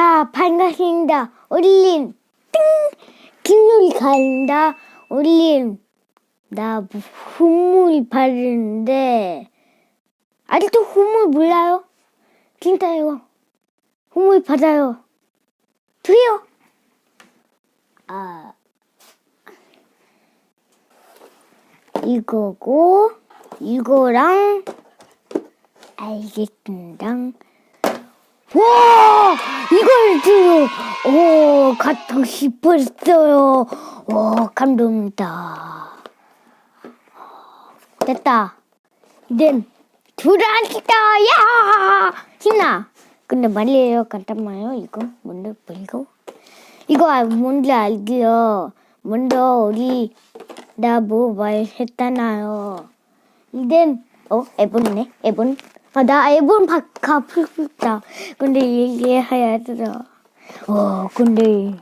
자, 반갑습니다. 올림, 띵! 김놀이 간다. 올림, 나 후물 바르는데, 아직도 후물 몰라요? 진짜요. 후물 받아요. 돼요. 아, 이거고, 이거랑, 알겠습니다. 와! 이걸 지금, 오, 갖고 싶었어요. 오, 감동입니다. 됐다. 이젠 들어앉다, 야! 신나. 근데 말이에요. 잠깐만요. 이거 먼저 보이고. 이거 알- 뭔지 알지요? 먼저 우리, 나 뭐 말했잖아요. 이젠, 어, 에본네? 에본? 아, 나 에본 바꿔 싶다. 근데 얘기해야 되더라. 어, 근데,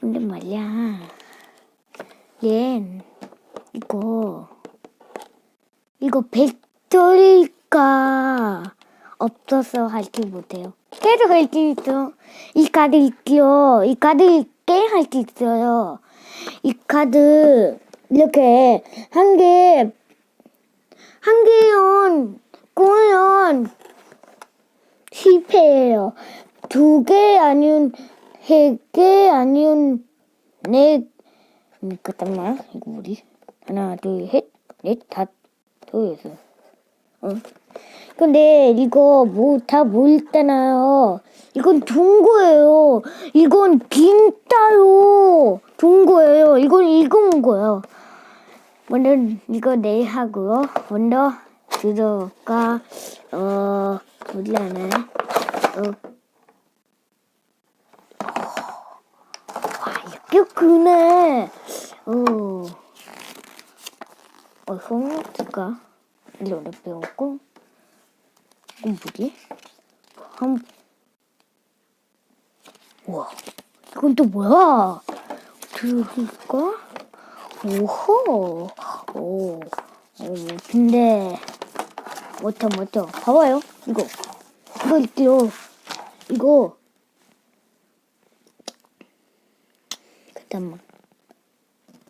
근데 말이야. 얜, 이거, 이거 백돌일까 없어서 할지 못해요. 계속 할 수 있어. 이 카드 있죠. 이 카드 게임 할 수 있어요. 이 카드, 이렇게, 한 개, 한 개연 꼬연 실패해요. 두 개 아니면 세 개 아니면 네 음, 잠깐만 이거 뭐지? 하나 둘셋넷 다섯 여섯 어? 근데 이거 뭐 다 모였잖아요. 이건 둔 거예요. 이건 진짜요. 둔 거예요. 이건 읽은 거예요. 먼저 이거 내 하고요. 먼저 들어가 어 뭐라네 어. 와 이렇게 크네. 어. 어 성노트가 일로 배웠고 이건 뭐지? 한 우와 이건 또 뭐야? 들을까? 오호 오, 오 근데 멋져 멋져 봐봐요. 이거. 이거 있대요. 이거. 잠깐만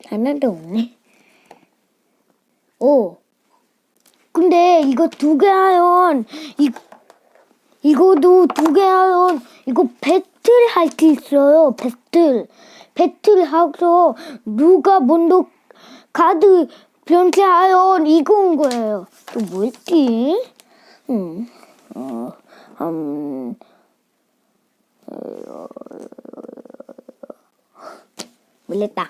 하나도 없네. 오. 근데 이거 두 개 하연. 이 이거도 두 개 하연. 이거 배틀 할 수 있어요. 배틀. 배틀 하고 누가 먼저 카드 변태하연 이건 거예요 또 뭐였지 음, 어, 음, 몰랐다.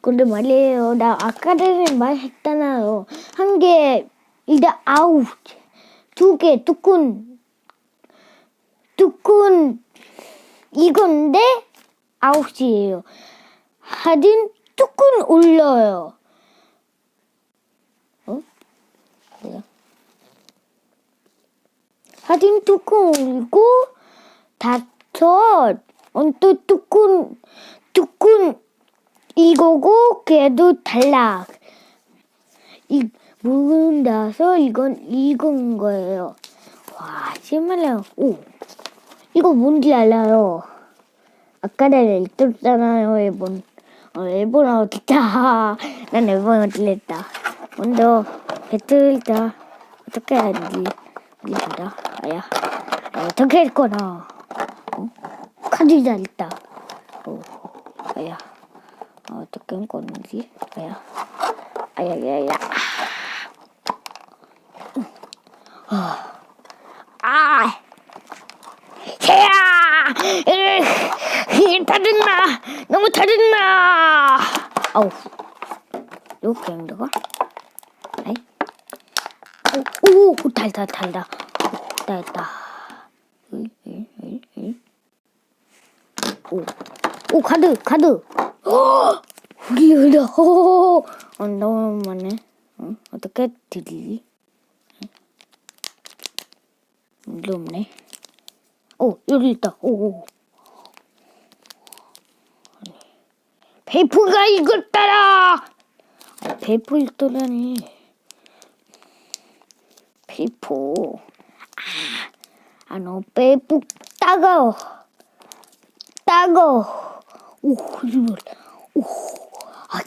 근데 말이에요. 나 아까 전에 말했잖아요. 한 개, 이제 아웃. 두 개, 뚜꾼. 뚜꾼, 이건데, 아웃이에요. 하진, 뚜꾼 올려요. 어? 뭐야? 하진 뚜껑 올리고 다섯 언또 뚜껑 뚜껑 이거고 걔도 달라 이 물나서 이건 익은 거예요. 와 정말요. 오 이거 뭔지 알아요. 아까 내가 읽었잖아요 일본 어 일본 어딨다. 난 일본 어딜랬다 먼저 배틀다. 어떻게 해야 되지? 이거다? 아야 아, 어떻게 할 거나? 어? 카드 잘 있다 어, 아야 아, 어떻게 할 거는지? 아야 아야야야. 아, 아, 새야, 으, 타졌나, 너무 타졌나. 아우, 이렇게 하는 거가? 오, 오, 달다, 달다, 달다. 오, 오, 카드, 카드. 어, 우리. 호, 어, 너무 많네. 어, 어떻게 드리지? 일리 없네. 오, 여기 있다. 오, 오. 베이프가 이걸 따라! 아, 베이프 읽더라니. 베이프. 아, 아, 너 베이프 따가워. 따가워. 오, 이걸. 오, 아,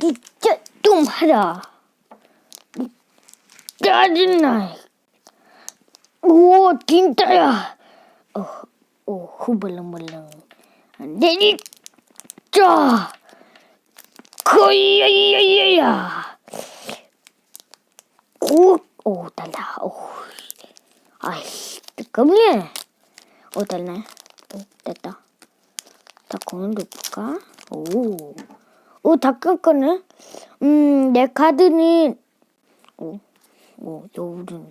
진짜 좀 하라. 짜증나. 오, 진짜야. 어, 오, 후벌렁벌렁. 내리 자. 거야야야야. 오, 오, 달다. 오, 아이, 뜨겁네. 오, 달네. 오, 됐다. 다 거는 볼까? 오, 오, 다 깎았네. 음, 내 카드는, 오, 오, 여우는.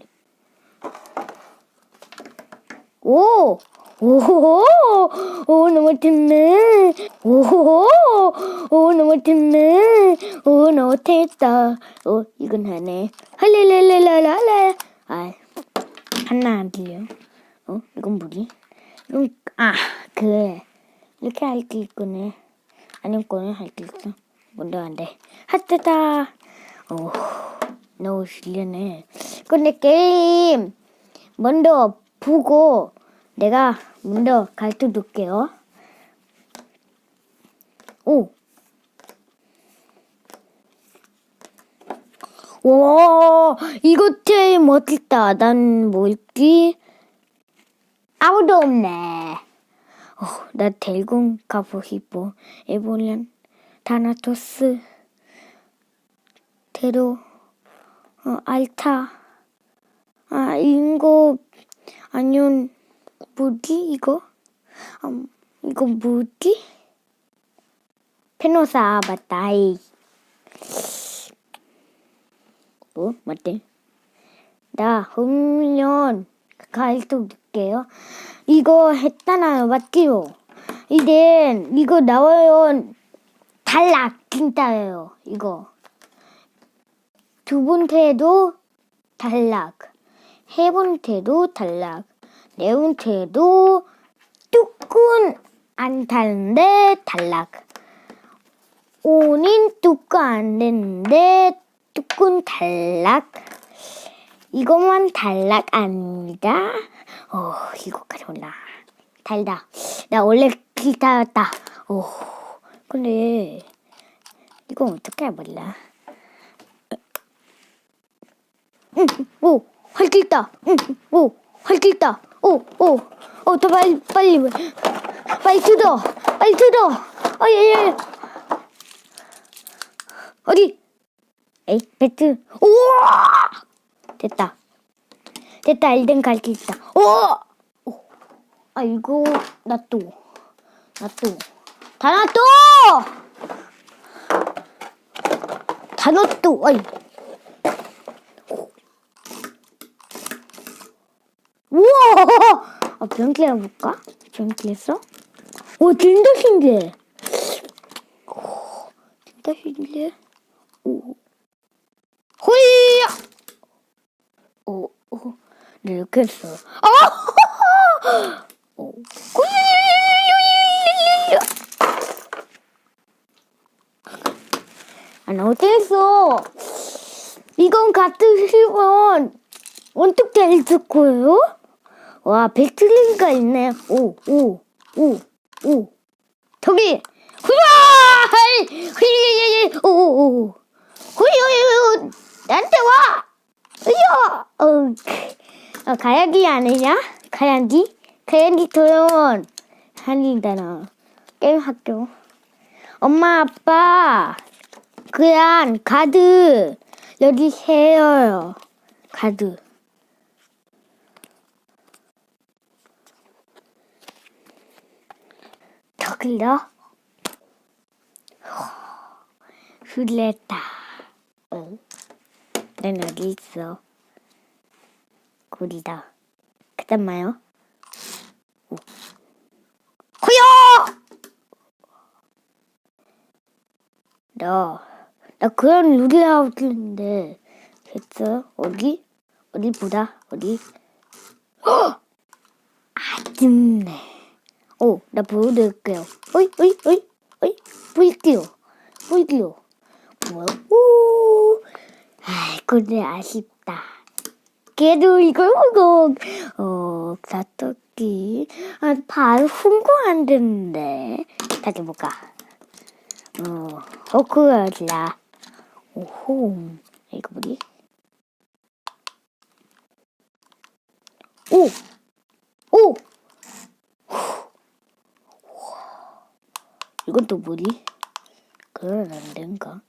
오! 오! 오, 너무 좋네. 오! 오, 너무 좋네. 오, 너무 됐다. 오, 이건 하네. 할렐렐렐랄랄라. 아, 하나 안 들려. 어, 이건 뭐지? 이건, 아, 그래. 이렇게 할 게 있구나. 아니면 거는 할게 있어. 뭔데 안 돼. 하트다. 오, 너무 실려네. 근데 게임 먼저 보고 내가 먼저 가르쳐 줄게요. 오. 와, 이거 제일 멋있다. 난 뭐였지? 아무도 없네. 어, 나 대공 가고 싶어. 에볼렌, 다나토스, 테로, 어, 알타, 아, 이거, 아니면, 뭐지, 이거? 음, 이거 뭐지? 페노사, 맞다. 이. 뭐, 맞대? 나, 홈련, 가르쳐 줄게요. 이거 했잖아요, 맞지요? 이제, 이거 나와요. 탈락, 진짜예요, 이거. 두 번째도 탈락. 세 번째도 탈락. 네 번째도 뚜껑 안 타는데 탈락. 오는 뚜껑 안 되는데 뚜껑 탈락. 이것만 탈락 아닙니다. 어, 이거 가져올라. 달다. 나 원래 기타였다. 오, 근데 이거 어떻게 해볼라? 응, 오, 할수 있다. 응, 오, 할수 있다. 오, 오, 오, 더 빨리, 빨리, 빨리 뜯어, 빨리 뜯어. 어, 예, 예. 어디? 에이, 배트. 우와! 됐다. 됐다, 일등 갈 수 있다. 오! 오! 아, 이거, 나 또. 나 또. 다나 또! 다나 또, 아이. 우와! 아, 변기 해볼까? 변기 했어? 오, 진짜 신기해. 오, 진짜 신기해. 오. 호이야! 오, 오, 네, 이렇게 했어. 아! 오. 아, 나 어땠어? 이건 같으시면 어떻게 해줄 거예요? 와, 배틀리가 있네. 오, 오, 오, 오. 저기! 후야! 후야야야! 오, 오, 오. 후야야야! 나한테 와! 으야! 어, 어, 가야기 아니냐? 가야기? 가야기 도연 하니잖아. 게임 학교. 엄마, 아빠, 그냥 가드 여기 세요. 가드. 저기요? 흘렸다. 응? 난 어디 있어? 굴이다. 그다음마요? 오. 호요! 나, 나 그런 룰이 나왔는데 됐어? 어디? 어디 보자. 어디? 헉! 아줌네. 오, 나 보여드릴게요. 어이, 어이, 어이, 어이, 보일게요. 보일게요. 뭐야? 오, 아이, 근데 아쉽다. 걔도 이거 이거 어 사토끼 아 바로 홍보 안 되는데 다시 볼까 어 호크라 오호 이거 뭐지 오 오 이건 또 뭐지 그건 안 된가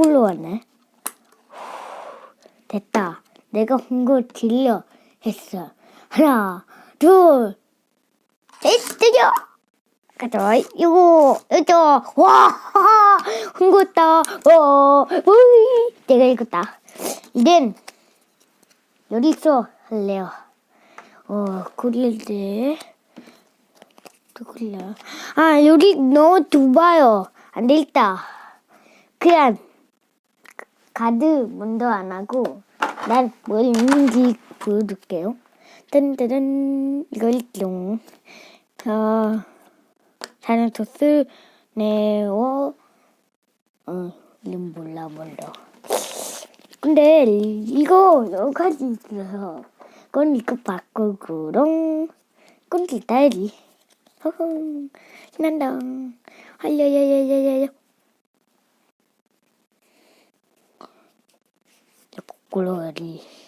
꿀로 왔네. 됐다. 내가 홍보 들려 했어. 하나, 둘, 셋, 때려! 가자, 이거, 이거, 와, 흥겼다, 어, 으이, 내가 이겼다. 이젠, 여기서 할래요. 어, 그릴데, 또 그릴래요. 아, 너무 좁아요. 안 되겠다. 그냥, 가드 먼저 안 하고 난 뭘 있는지 보여줄게요. 딴따단 이거 있죠. 어, 사나토스 네오 어 이름 몰라 몰라. 근데 이거 여러 가지 있어서 그건 이거 바꾸고롱 그건 기다리. 허허 신난다. 할려야야야야야. glory.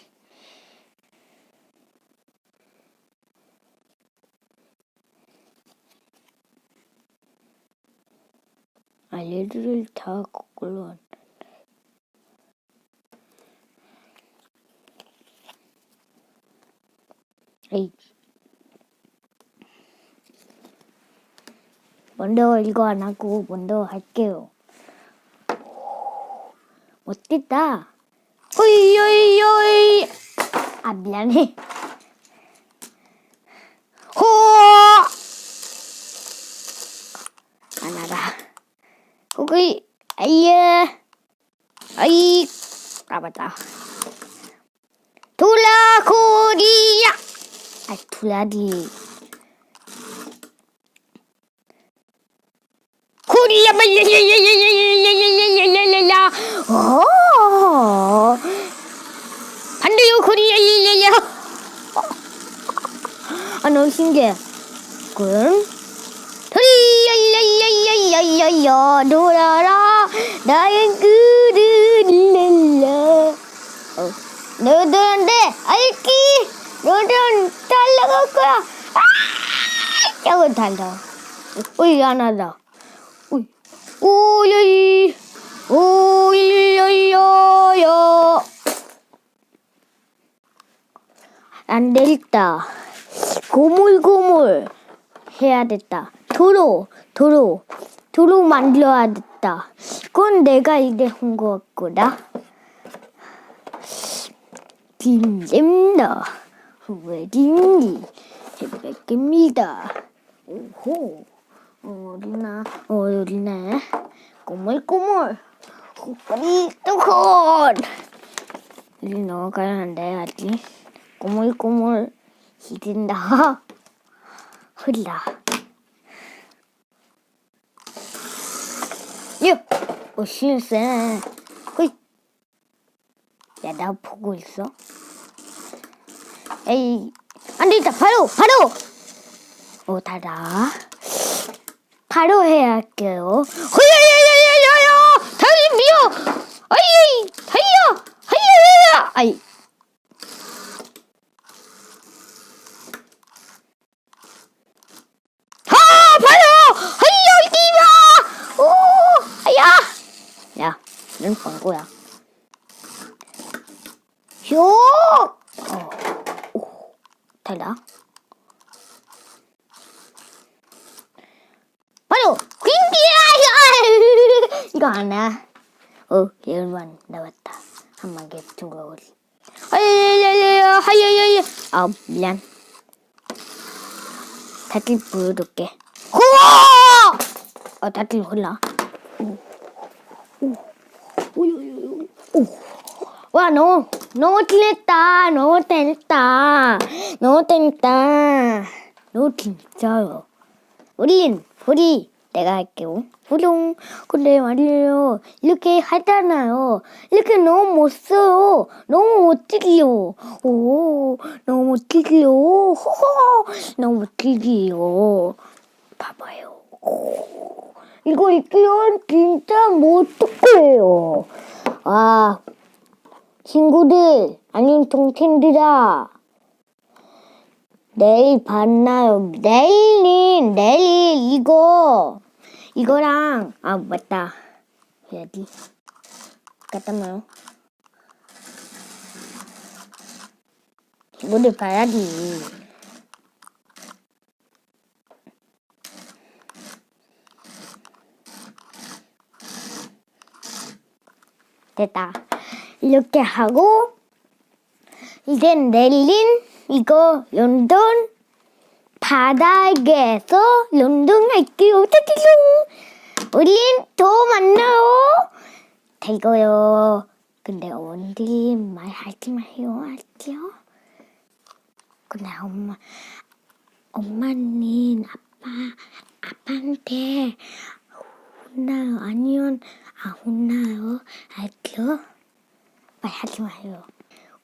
알레르를 다 거꾸로 한. 에이. 먼저 이거 안 하고 먼저 할게요. 못됐다. 어이. 아, 미안해. 호! 안 알아. 거기, 아이야. 아이. 아, 맞다. 돌아코리야! 아, 돌아리. 코리야, 야야야야야야야야야야야야. 오! 반대요, 코리야, 야야야. 아, 너무 신기해. 그럼, 야야야야야야야, 돌아라, 나의 그를 낼라. 어, 너들한테 알기, 너들은 달라갈 거야. 아! 저거 달라. 어이, 하나다. 오이, 오이, 오이야야야. 안 되겠다. 고물고물 해야 됐다. 도로, 도로, 도로 만들어야 됐다. 그건 내가 이제 한거 같구나. 김잼나. 후웨딩이 혜백입니다. 오호 어린아 어린아 꼬물꼬물. 꼬리 뚜콘 이리 넘어가야 한다 아직. 꼬물꼬물 히든다. 흘라 유 오실생 야, 나 보고 있어. 에이, 안 되겠다. 바로, 바로! 오, 달아. 바로 해야 할게요. 허야야야야야야! 다리 미어! 아이, 다이야! 하야야야! 아이. 아, 광고야. 효! 어, 오, 달라. 바로 퀸기야 이거 하나? 어 열만 나왔다. 붙은 거 우리. 아야야야야 하야야야 아 미안. 다들 보여줄게. 우와 어 다들 흘러 오 오오와 너무 너무 틀렸다. 너무 틀렸다. 너무 틀렸다. 노트 있어요. 우린 우리 내가 할게요. 부룡. 근데 말이에요. 이렇게 하잖아요. 이렇게 너무 못 써요. 너무 못뜨기요. 오, 너무 못뜨기요. 호호, 너무 못뜨기요. 봐봐요. 오, 이거 읽기면 진짜 못뜨게요. 아, 친구들, 안녕 동생들아. 내일 봤나요? 내일은 내일 이거 이거랑 아 맞다. 해야지. 놔요. 이거를 봐야지. 됐다. 이렇게 하고 이제 내린 이거 런던 바닥에서 런던 할게요. 짜잔! 우린 또 만나요. 되고요. 근데 언니 말하지 마요. 알게요? 근데 엄마, 엄마는 아빠, 아빠한테 혼나요. 아니면 안 혼나요. 알게요? 말하지 마요.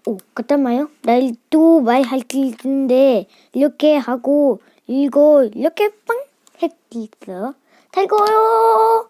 오, 그렇다마요? 날 또 말할 게 있는데 이렇게 하고 이거 이렇게 빵. 잘 거요.